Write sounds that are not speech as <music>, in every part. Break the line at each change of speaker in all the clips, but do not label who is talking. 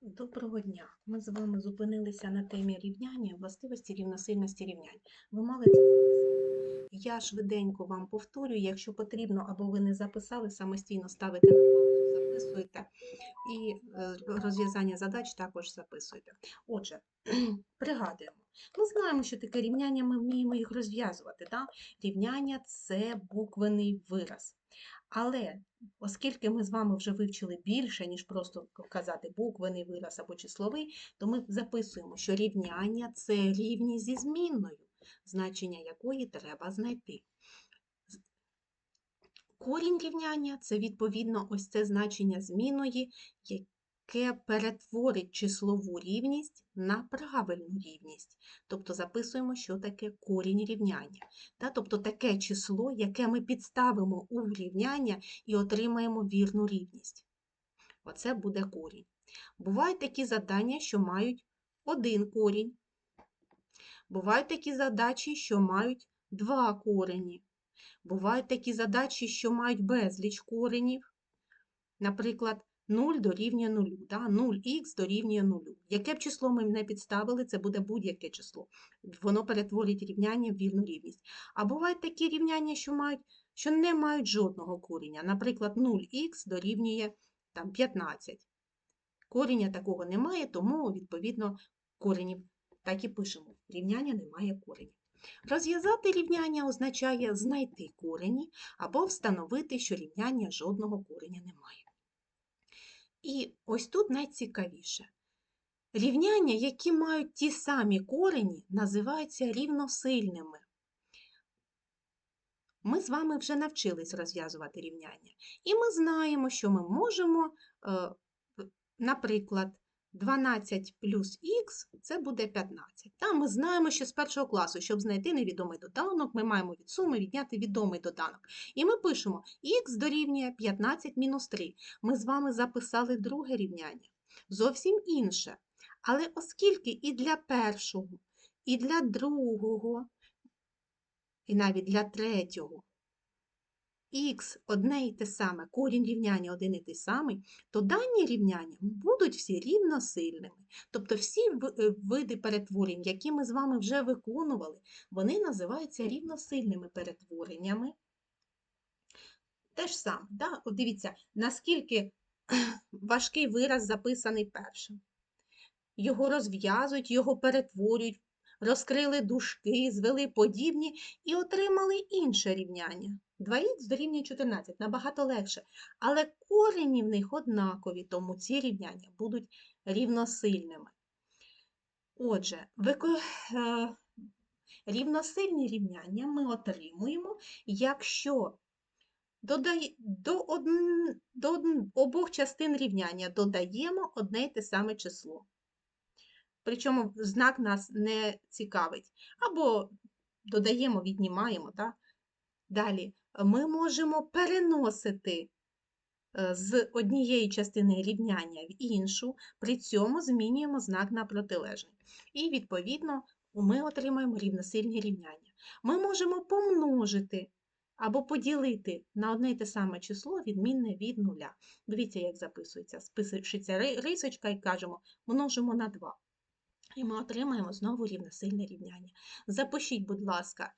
Доброго дня! Ми з вами зупинилися на темі рівняння, властивості рівносильності рівнянь. Ви мали це. Я швиденько вам повторюю, якщо потрібно або ви не записали, самостійно ставите на паузу, записуєте і е, розв'язання задач також записуєте. Отже, <clears throat> пригадуємо. Ми знаємо, що таке рівняння, ми вміємо їх розв'язувати. Да? Рівняння це буквений вираз. Але оскільки ми з вами вже вивчили більше, ніж просто казати буквений вираз або числовий, то ми записуємо, що рівняння це рівні зі змінною, значення якої треба знайти. Корінь рівняння це відповідно ось це значення змінної, яке перетворить числову рівність на правильну рівність. Тобто записуємо, що таке корінь рівняння. Тобто таке число, яке ми підставимо у рівняння і отримаємо вірну рівність. Оце буде корінь. Бувають такі завдання, що мають один корінь. Бувають такі задачі, що мають два корені. Бувають такі задачі, що мають безліч коренів. Наприклад, 0 дорівнює 0, да? 0х дорівнює 0. Яке б число ми не підставили, це буде будь-яке число. Воно перетворить рівняння в вірну рівність. А бувають такі рівняння, що, мають, що не мають жодного коріння. Наприклад, 0х дорівнює там, 15. Коріння такого немає, тому, відповідно, коренів так і пишемо. Рівняння немає коренів. Розв'язати рівняння означає знайти корені або встановити, що рівняння жодного кореня немає. І ось тут найцікавіше. Рівняння, які мають ті самі корені, називаються рівносильними. Ми з вами вже навчились розв'язувати рівняння. І ми знаємо, що ми можемо, е, наприклад, 12 плюс х це буде 15. Та ми знаємо, що з першого класу, щоб знайти невідомий доданок, ми маємо від суми відняти відомий доданок. І ми пишемо х дорівнює 15 мінус 3. Ми з вами записали друге рівняння. Зовсім інше. Але оскільки і для першого, і для другого, і навіть для третього х одне і те саме, корінь рівняння один і той самий, то дані рівняння будуть всі рівносильними. Тобто всі е, види перетворень, які ми з вами вже виконували, вони називаються рівносильними перетвореннями. Те ж саме, да? От дивіться, наскільки <clears throat> важкий вираз записаний першим. Його розв'язують, його перетворюють, розкрили дужки, звели подібні і отримали інше рівняння. 2х дорівнює 14, набагато легше. Але корені в них однакові, тому ці рівняння будуть рівносильними. Отже, вико... е, рівносильні рівняння ми отримуємо, якщо до, од... до обох частин рівняння додаємо одне й те саме число. Причому знак нас не цікавить. Або додаємо, віднімаємо. Так? Далі ми можемо переносити е, з однієї частини рівняння в іншу, при цьому змінюємо знак на протилежний. І, відповідно, ми отримаємо рівносильні рівняння. Ми можемо помножити або поділити на одне й те саме число, відмінне від нуля. Дивіться, як записується. Списується рисочка і кажемо, множимо на 2. І ми отримаємо знову рівносильне рівняння. Запишіть, будь ласка,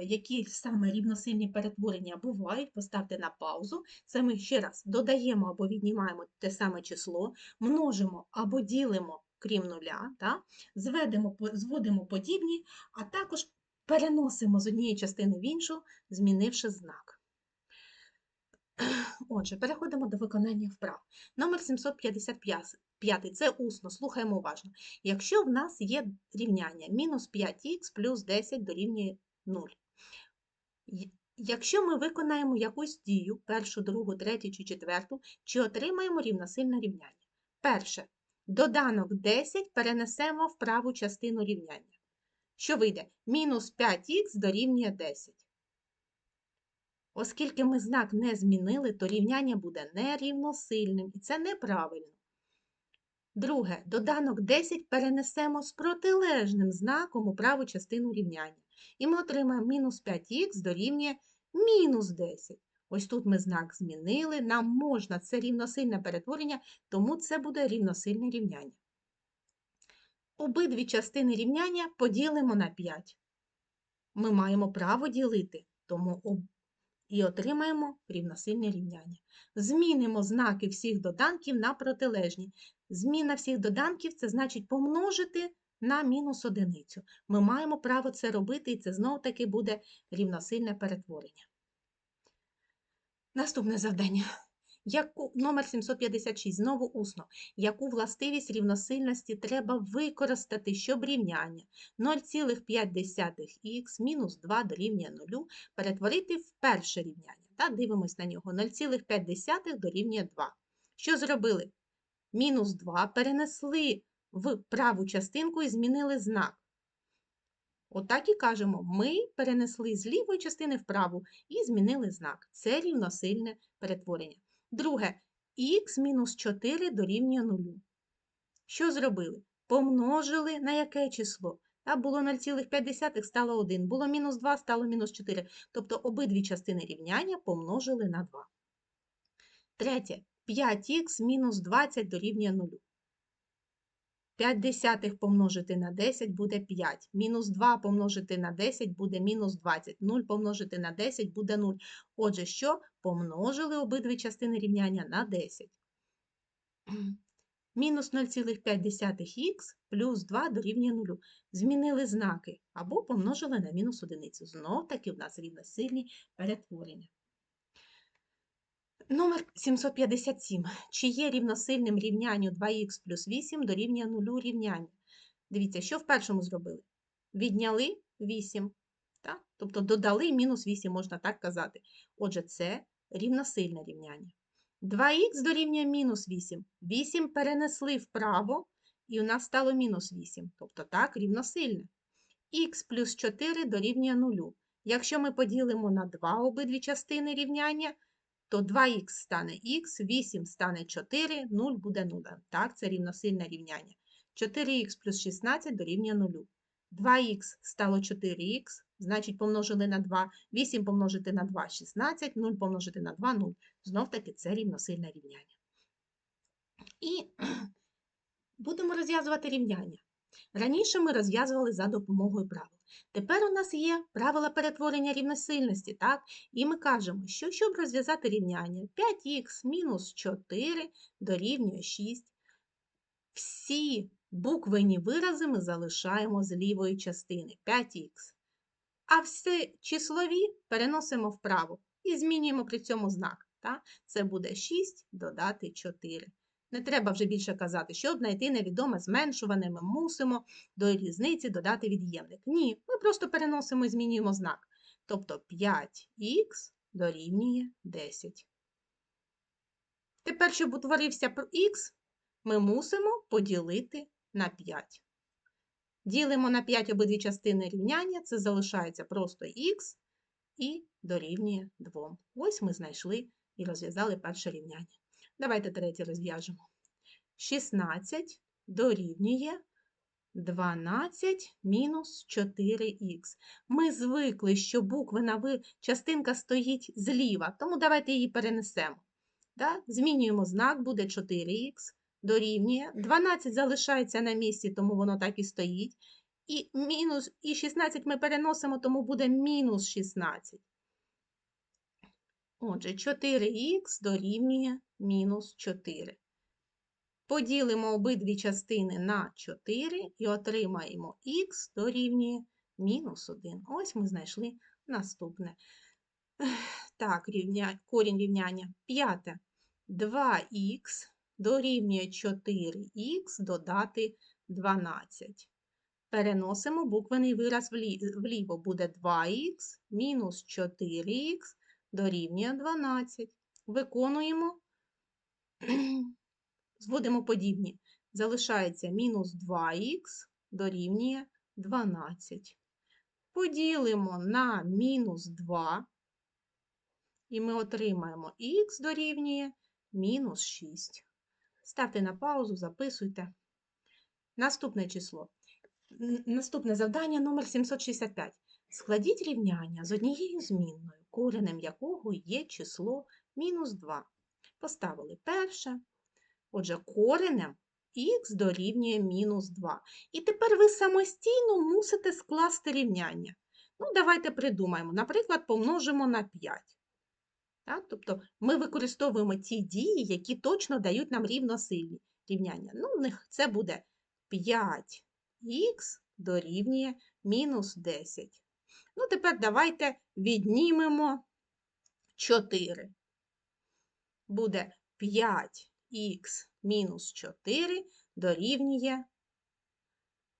які саме рівносильні перетворення бувають, поставте на паузу. Це ми ще раз додаємо або віднімаємо те саме число, множимо або ділимо, крім нуля, та? зведемо, зводимо подібні, а також переносимо з однієї частини в іншу, змінивши знак. Отже, переходимо до виконання вправ. Номер 755 п'ятий, це усно, слухаємо уважно. Якщо в нас є рівняння мінус 5х плюс 10 дорівнює 0. Якщо ми виконаємо якусь дію, першу, другу, третю чи четверту, чи отримаємо рівносильне рівняння? Перше, доданок 10 перенесемо в праву частину рівняння. Що вийде? Мінус 5х дорівнює 10. Оскільки ми знак не змінили, то рівняння буде нерівносильним, і це неправильно. Друге, доданок 10 перенесемо з протилежним знаком у праву частину рівняння. І ми отримаємо мінус 5х дорівнює мінус 10. Ось тут ми знак змінили, нам можна, це рівносильне перетворення, тому це буде рівносильне рівняння. Обидві частини рівняння поділимо на 5. Ми маємо право ділити, тому і отримаємо рівносильне рівняння. Змінимо знаки всіх доданків на протилежні. Зміна всіх доданків це значить помножити на мінус одиницю. Ми маємо право це робити, і це знов-таки буде рівносильне перетворення. Наступне завдання. Яку, номер 756, знову усно. Яку властивість рівносильності треба використати, щоб рівняння 0,5х мінус 2 дорівнює 0 перетворити в перше рівняння? Та, дивимось на нього. 0,5 дорівнює 2. Що зробили? Мінус 2 перенесли в праву частинку і змінили знак. Отак і кажемо, ми перенесли з лівої частини в праву і змінили знак. Це рівносильне перетворення. Друге, х мінус 4 дорівнює 0. Що зробили? Помножили на яке число? Та було 0,5 стало 1, було мінус 2, стало мінус 4. Тобто обидві частини рівняння помножили на 2. Третє, 5х мінус 20 дорівнює 0. 5 десятих помножити на 10 буде 5. Мінус 2 помножити на 10 буде мінус 20. 0 помножити на 10 буде 0. Отже, що? Помножили обидві частини рівняння на 10. Мінус 0,5х плюс 2 дорівнює 0. Змінили знаки або помножили на мінус одиницю. Знов таки в нас рівносильні перетворення. Номер 757. Чи є рівносильним рівнянню 2х плюс 8 дорівнює 0 рівняння? Дивіться, що в першому зробили? Відняли 8, так? тобто додали мінус 8, можна так казати. Отже, це рівносильне рівняння. 2х дорівнює мінус 8. 8 перенесли вправо, і у нас стало мінус 8. Тобто так, рівносильне. х плюс 4 дорівнює 0. Якщо ми поділимо на 2 обидві частини рівняння, то 2х стане х, 8 стане 4, 0 буде 0. Так, це рівносильне рівняння. 4х плюс 16 дорівнює 0. 2х стало 4х, значить помножили на 2, 8 помножити на 2 – 16, 0 помножити на 2 – 0. Знов таки це рівносильне рівняння. І <clears throat> будемо розв'язувати рівняння. Раніше ми розв'язували за допомогою правил. Тепер у нас є правила перетворення рівносильності, так? І ми кажемо, що щоб розв'язати рівняння 5х мінус 4 дорівнює 6. Всі буквені вирази ми залишаємо з лівої частини 5х. А всі числові переносимо вправо і змінюємо при цьому знак. Так? Це буде 6 додати 4. Не треба вже більше казати, щоб знайти невідоме зменшуване, ми мусимо до різниці додати від'ємник. Ні, ми просто переносимо і змінюємо знак. Тобто 5х дорівнює 10. Тепер, щоб утворився х, ми мусимо поділити на 5. Ділимо на 5 обидві частини рівняння, це залишається просто х і дорівнює 2. Ось ми знайшли і розв'язали перше рівняння. Давайте третє розв'яжемо. 16 дорівнює 12 мінус 4х. Ми звикли, що буквена ви частинка стоїть зліва, тому давайте її перенесемо. Да? Змінюємо знак, буде 4х, дорівнює. 12 залишається на місці, тому воно так і стоїть. І, мінус, і 16 ми переносимо, тому буде мінус 16. Отже, 4х дорівнює мінус 4. Поділимо обидві частини на 4 і отримаємо х дорівнює мінус 1. Ось ми знайшли наступне. Так, рівня... корінь рівняння. П'яте. 2х дорівнює 4х додати 12. Переносимо буквений вираз вліво. Буде 2х мінус 4х дорівнює 12. Виконуємо, <clears throat> зводимо подібні. Залишається мінус 2х дорівнює 12. Поділимо на мінус 2, і ми отримаємо х дорівнює мінус 6. Ставте на паузу, записуйте. Наступне число. Наступне завдання номер 765. Складіть рівняння з однією змінною коренем якого є число мінус 2. Поставили перше. Отже, коренем х дорівнює мінус 2. І тепер ви самостійно мусите скласти рівняння. Ну, давайте придумаємо. Наприклад, помножимо на 5. Так? Тобто ми використовуємо ті дії, які точно дають нам рівносильні рівняння. Ну, це буде 5х дорівнює мінус 10. Ну, тепер давайте віднімемо 4. Буде 5х мінус 4 дорівнює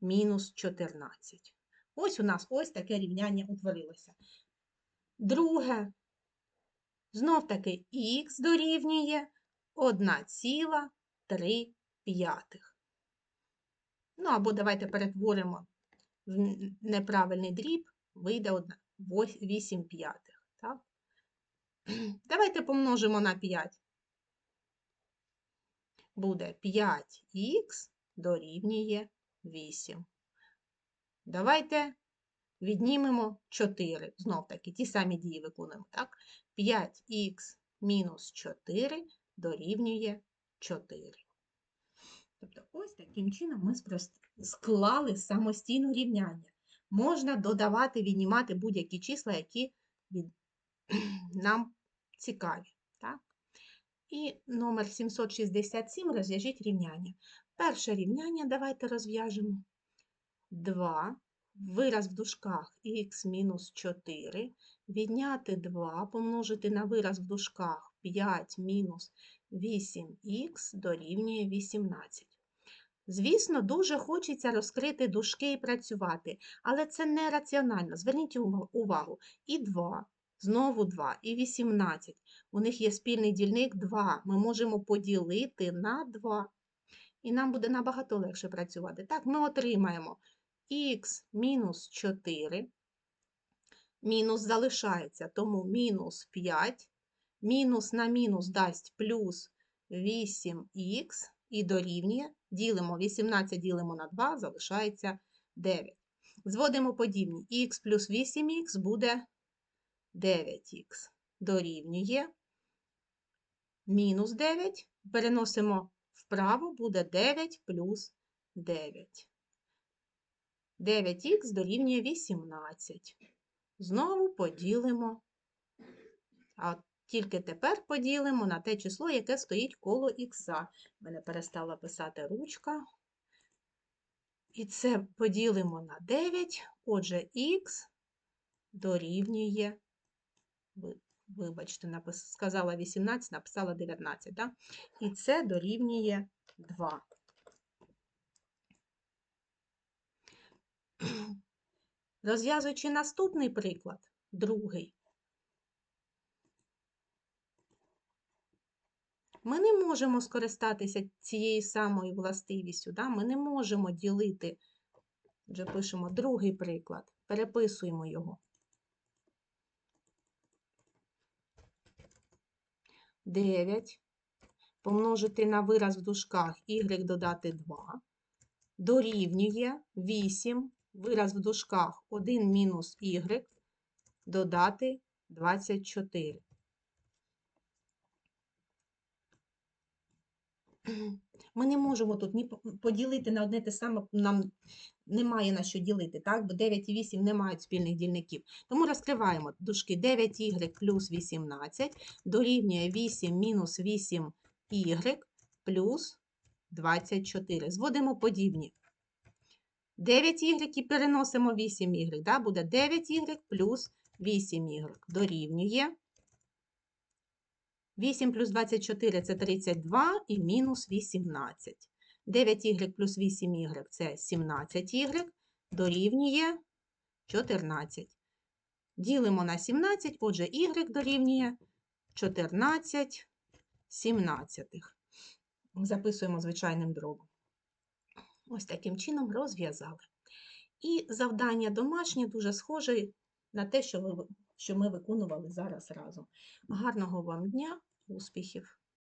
мінус 14. Ось у нас ось таке рівняння утворилося. Друге. Знов таки х дорівнює 1,3. Ну, або давайте перетворимо в неправильний дріб, вийде 8 п'ятих. <clears throat> Давайте помножимо на 5. Буде 5х дорівнює 8. Давайте віднімемо 4. Знов таки, ті самі дії виконуємо. Так? 5х мінус 4 дорівнює 4. Тобто, ось таким чином ми склали самостійно рівняння. Можна додавати, віднімати будь-які числа, які <clears throat> нам цікаві. Так? І номер 767 розв'яжіть рівняння. Перше рівняння давайте розв'яжемо. 2. Вираз в дужках х мінус 4. Відняти 2, помножити на вираз в дужках 5 мінус 8х дорівнює 18. Звісно, дуже хочеться розкрити дужки і працювати, але це не раціонально. Зверніть увагу. І 2, знову 2, і 18. У них є спільний дільник 2. Ми можемо поділити на 2. І нам буде набагато легше працювати. Так, ми отримаємо х мінус 4. Мінус залишається, тому мінус 5. Мінус на мінус дасть плюс 8х і дорівнює. Ділимо 18 ділимо на 2, залишається 9. Зводимо подібні. х плюс 8х буде 9х. Дорівнює мінус 9. Переносимо вправо, буде 9 плюс 9. 9х дорівнює 18. Знову поділимо. А тільки тепер поділимо на те число, яке стоїть коло х. Мене перестала писати ручка. І це поділимо на 9. Отже, х дорівнює, вибачте, сказала 18, написала 19. Да? І це дорівнює 2. Розв'язуючи наступний приклад, другий. Ми не можемо скористатися цією самою властивістю. Да? Ми не можемо ділити. Вже пишемо другий приклад, переписуємо його. 9 помножити на вираз в дужках y додати 2 дорівнює 8 вираз в дужках 1 мінус y додати 24. <clears throat> Ми не можемо тут ні поділити на одне те саме, нам немає на що ділити, так? бо 9 і 8 не мають спільних дільників. Тому розкриваємо дужки 9y плюс 18 дорівнює 8 мінус 8y плюс 24. Зводимо подібні. 9y і переносимо 8y, да? буде 9y плюс 8y дорівнює 8 плюс 24 – це 32 і мінус 18. 9y плюс 8y – це 17y, дорівнює 14. Ділимо на 17, отже, y дорівнює 14 сімнадцятих. Записуємо звичайним дробом. Ось таким чином розв'язали. І завдання домашнє дуже схоже на те, що, ви, що ми виконували зараз разом. Гарного вам дня, успіхів!